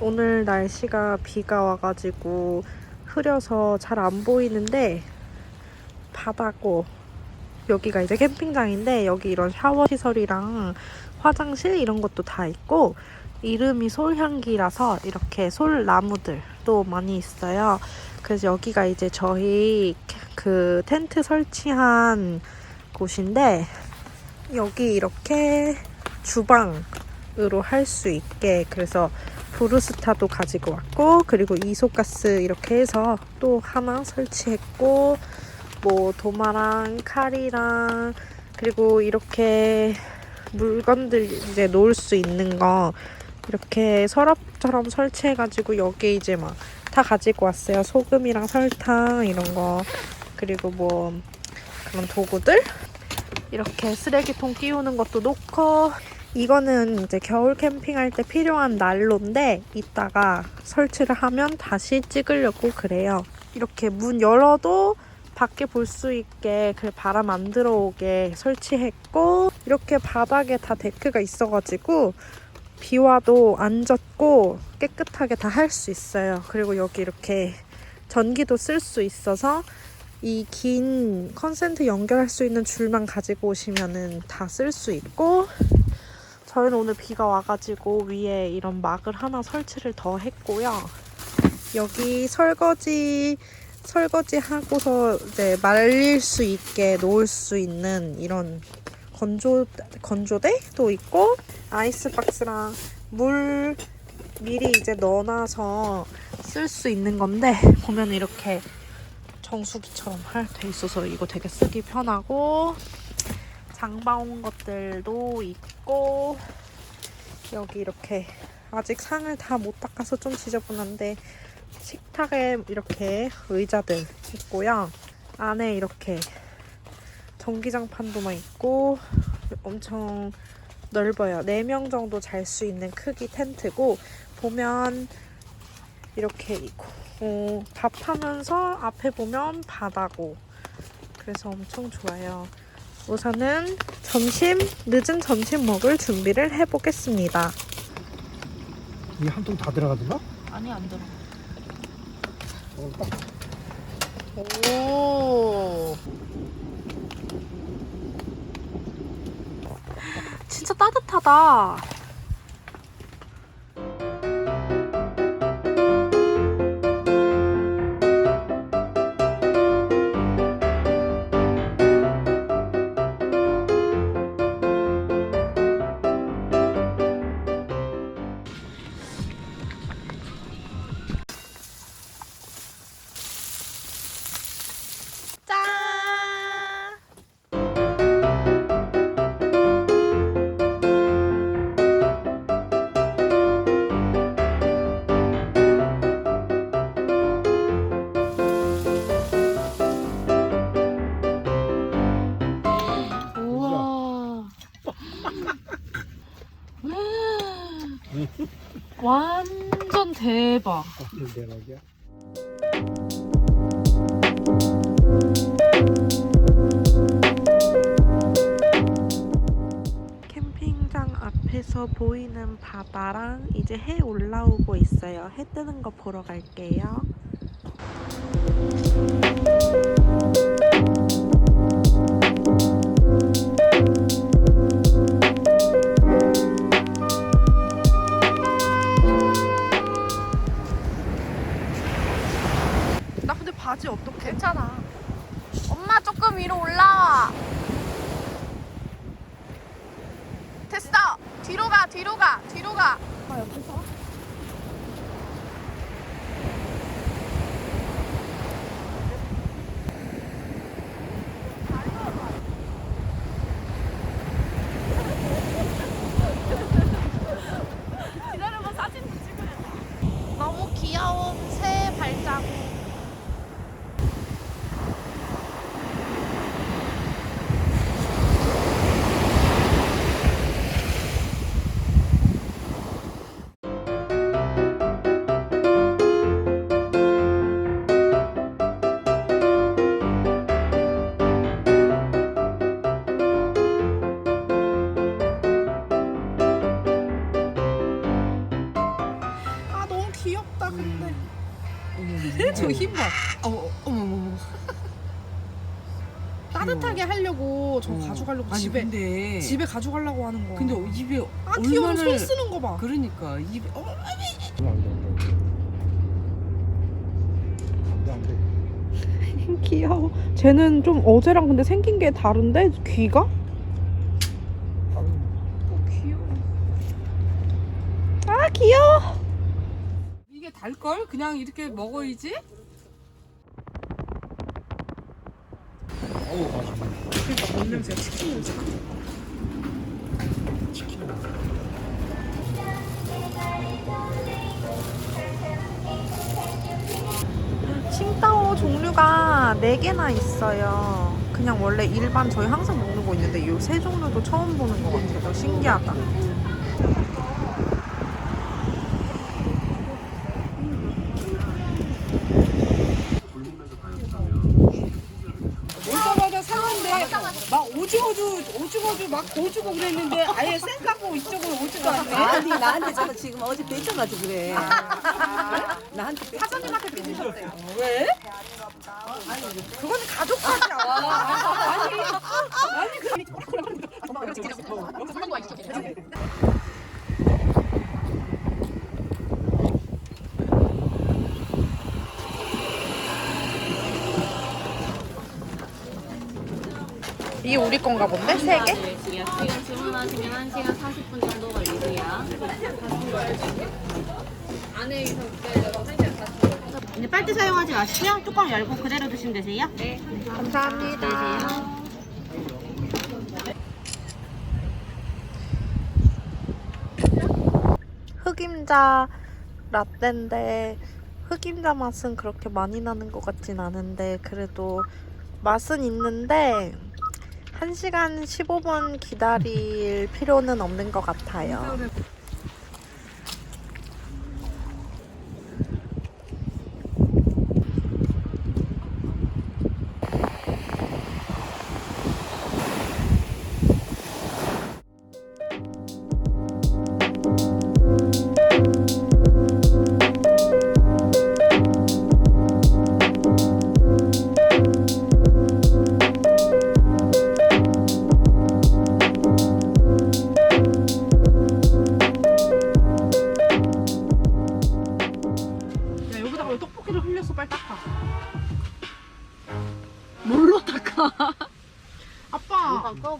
오늘 날씨가 비가 와가지고 흐려서 잘 안 보이는데 바다고 여기가 이제 캠핑장인데 여기 이런 샤워 시설이랑 화장실 이런 것도 다 있고 이름이 솔향기라서 이렇게 솔나무들도 많이 있어요. 그래서 여기가 이제 저희 그 텐트 설치한 곳인데 여기 이렇게 주방으로 할 수 있게 그래서 브루스타도 가지고 왔고 그리고 이소가스 이렇게 해서 또 하나 설치했고 뭐 도마랑 칼이랑 그리고 이렇게 물건들 이제 놓을 수 있는 거 이렇게 서랍처럼 설치해가지고 여기 이제 막 다 가지고 왔어요. 소금이랑 설탕 이런 거 그리고 뭐 그런 도구들 이렇게 쓰레기통 띄우는 것도 놓고 이거는 이제 겨울 캠핑할 때 필요한 난로인데 이따가 설치를 하면 다시 찍으려고 그래요. 이렇게 문 열어도 밖에 볼 수 있게 그 바람 안 들어오게 설치했고 이렇게 바닥에 다 데크가 있어가지고 비 와도 안 젖고 깨끗하게 다 할 수 있어요. 그리고 여기 이렇게 전기도 쓸 수 있어서 이 긴 컨센트 연결할 수 있는 줄만 가지고 오시면은 다 쓸 수 있고 저희는 오늘 비가 와가지고 위에 이런 막을 하나 설치를 더 했고요. 여기 설거지 설거지 하고서 이제 말릴 수 있게 놓을 수 있는 이런 건조 건조대도 있고 아이스박스랑 물 미리 이제 넣어놔서 쓸 수 있는 건데 보면 이렇게 정수기처럼 할돼 있어서 이거 되게 쓰기 편하고 장바 온 것들도 있고 여기 이렇게 아직 상을 다 못 닦아서 좀 지저분한데 식탁에 이렇게 의자들 있고요. 안에 이렇게 전기장판도만 있고 엄청 넓어요. 4명 정도 잘 수 있는 크기 텐트고 보면 이렇게 있고 어, 밥하면서 앞에 보면 바다고 그래서 엄청 좋아요. 우선은 점심 늦은 점심 먹을 준비를 해보겠습니다. 이게 한통 다 들어가던가? 아니 안 들어. 어, 딱 오. 진짜 따뜻하다. 완전 대박. 어, 대박이야. 캠핑장 앞에서 보이는 바다랑 이제 해 올라오고 있어요. 해 뜨는 거 보러 갈게요. 저 어. 가져가려고 아니, 집에 근데. 집에 가져가려고 하는 거. 근데 입에 아 귀여워 얼마나- 손 쓰는 거 봐. 그러니까 입에 어, 귀여워. 쟤는 좀 어제랑 근데 생긴 게 다른데 귀가? 귀여워. 아 귀여워. 이게 달 걸? 그냥 이렇게 먹어야지. 어우 맛있네 그러니까 뭔 냄새야? 치킨 냄새. 치킨 칭따오 종류가 4개나 있어요. 그냥 원래 일반 저희 항상 먹는 거 있는데 이 세 종류도 처음 보는 것 같아요. 신기하다. 올자마자 사는데 막 오죽오죽 오죽오죽 막 고주고 그랬는데 아예 쌩까고 이쪽으로 오지도 않네. 아니 나한테 저거 지금 어제 뺏겨가지고 그래. 나한테 사장님한테 삐지셨대요. 왜? 그건 가족까지야. 이게 우리 건가 본데? 세 개? 지금 주문하시면 1시간 40분 정도 걸리고요. 이제 빨대 사용하지 마시고요. 뚜껑 열고 그대로 드시면 되세요. 네. 감사합니다. 흑임자 라떼인데 흑임자 맛은 그렇게 많이 나는 것 같진 않은데 그래도 맛은 있는데 1시간 15분 기다릴 필요는 없는 것 같아요.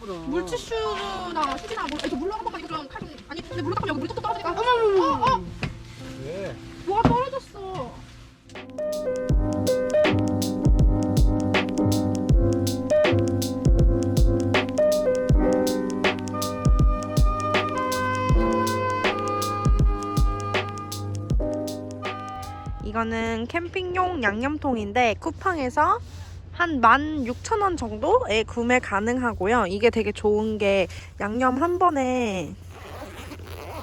보러. 물티슈나 휴지나 물 이거 물로 한 번만 이거 좀칼 좀 아니 근데 물로 닦으면 여기 물이 뚝뚝 떨어지니까 어머 어머 어머 어, 왜? 뭐가 떨어졌어. 이거는 캠핑용 양념통인데 쿠팡에서 한 16,000원 정도에 구매 가능하고요. 이게 되게 좋은 게 양념 한 번에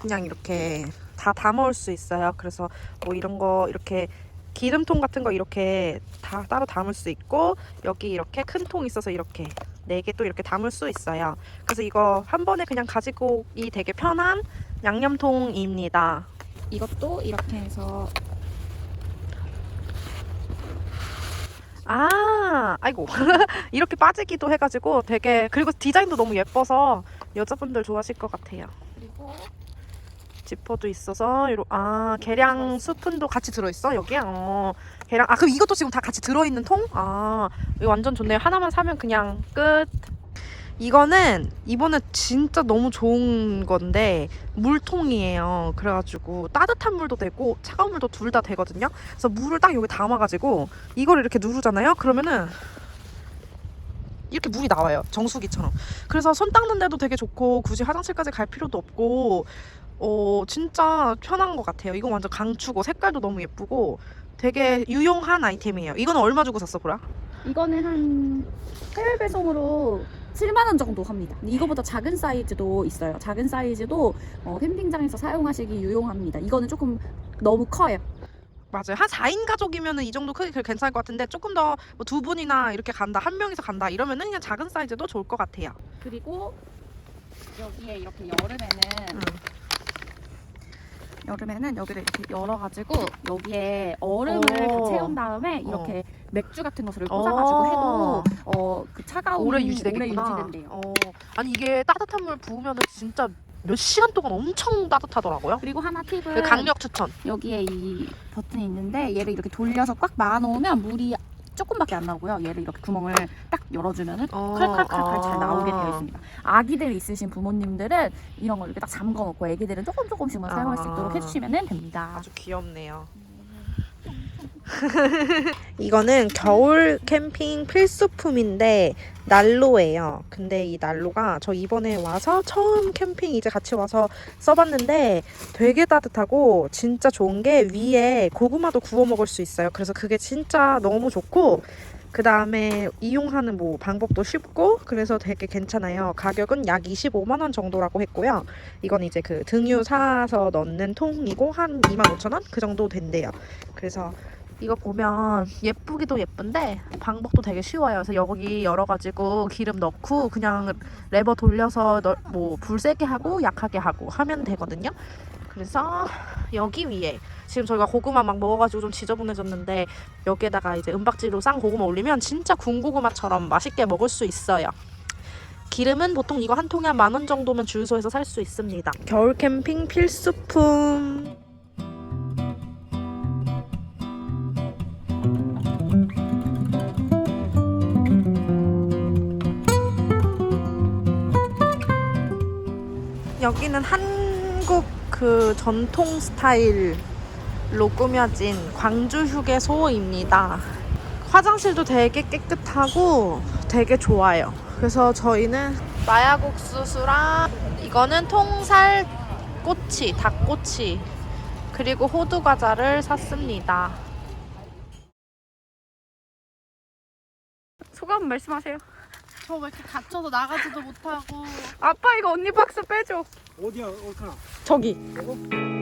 그냥 이렇게 다 담아올 수 있어요. 그래서 뭐 이런 거 이렇게 기름통 같은 거 이렇게 다 따로 담을 수 있고 여기 이렇게 큰 통 있어서 이렇게 네 개 또 이렇게 담을 수 있어요. 그래서 이거 한 번에 그냥 가지고 이 되게 편한 양념통입니다. 이것도 이렇게 해서 아, 아이고. 이렇게 빠지기도 해가지고 되게, 그리고 디자인도 너무 예뻐서 여자분들 좋아하실 것 같아요. 그리고 지퍼도 있어서, 이러, 아, 계량 스푼도 같이 들어있어, 여기에? 어, 계량, 아, 그럼 이것도 지금 다 같이 들어있는 통? 아, 이거 완전 좋네요. 하나만 사면 그냥 끝. 이거는 이번에 진짜 너무 좋은 건데 물통이에요. 그래가지고 따뜻한 물도 되고 차가운 물도 둘 다 되거든요. 그래서 물을 딱 여기 담아가지고 이걸 이렇게 누르잖아요. 그러면은 이렇게 물이 나와요. 정수기처럼. 그래서 손 닦는데도 되게 좋고 굳이 화장실까지 갈 필요도 없고 어 진짜 편한 것 같아요. 이거 완전 강추고 색깔도 너무 예쁘고 되게 유용한 아이템이에요. 이거는 얼마 주고 샀어, 보라? 이거는 한 해외 배송으로 7만 원 정도 합니다. 이거보다 작은 사이즈도 있어요. 작은 사이즈도 어, 캠핑장에서 사용하시기 유용합니다. 이거는 조금 너무 커요. 맞아요. 한 4인 가족이면은 이 정도 크기 괜찮을 것 같은데 조금 더뭐두 분이나 이렇게 간다, 한 명이서 간다 이러면은 그냥 작은 사이즈도 좋을 것 같아요. 그리고 여기에 이렇게 여름에는 음. 여름에는 여기를 이렇게 열어가지고 여기에 얼음을 오. 다 채운 다음에 어. 이렇게 맥주 같은 것을 꽂아가지고 해도 어 그 차가운 오래 유지되겠구나. 유지된대요. 어, 아니 이게 따뜻한 물 부으면 진짜 몇 시간 동안 엄청 따뜻하더라고요. 그리고 하나 팁은 그 강력 추천. 여기에 이 버튼이 있는데 얘를 이렇게 돌려서 꽉 막아놓으면 물이 조금밖에 안 나오고요. 얘를 이렇게 구멍을 딱 열어주면은 어, 칼칼칼칼 잘 아. 나오게 되어 있습니다. 아기들 있으신 부모님들은 이런 걸 이렇게 딱 잠궈 놓고 아기들은 조금 조금씩만 사용할 수 아. 있도록 해주시면 됩니다. 아주 귀엽네요. 이거는 겨울 캠핑 필수품인데 난로예요. 근데 이 난로가 저 이번에 와서 처음 캠핑 이제 같이 와서 써봤는데 되게 따뜻하고 진짜 좋은 게 위에 고구마도 구워 먹을 수 있어요. 그래서 그게 진짜 너무 좋고 그 다음에 이용하는 뭐 방법도 쉽고 그래서 되게 괜찮아요. 가격은 약 25만 원 정도라고 했고요. 이건 이제 그 등유 사서 넣는 통이고 한 25,000원 그 정도 된대요. 그래서 이거 보면 예쁘기도 예쁜데 방법도 되게 쉬워요. 그래서 여기 열어가지고 기름 넣고 그냥 레버 돌려서 뭐불 세게 하고 약하게 하고 하면 되거든요. 그래서 여기 위에 지금 저희가 고구마 막 먹어가지고 좀 지저분해졌는데 여기에다가 이제 은박지로 싼 고구마 올리면 진짜 군고구마처럼 맛있게 먹을 수 있어요. 기름은 보통 이거 한 통에 한만원 정도면 주유소에서 살 수 있습니다. 겨울 캠핑 필수품. 여기는 한국 그 전통 스타일로 꾸며진 광주 휴게소입니다. 화장실도 되게 깨끗하고 되게 좋아요. 그래서 저희는 마야국수수랑 이거는 통살 꼬치, 닭꼬치 그리고 호두 과자를 샀습니다. 소감 말씀하세요. 저 왜 이렇게 갇혀서 나가지도 못하고 아빠 이거 언니 박스 빼줘. 어디야 어디야 저기. 이거?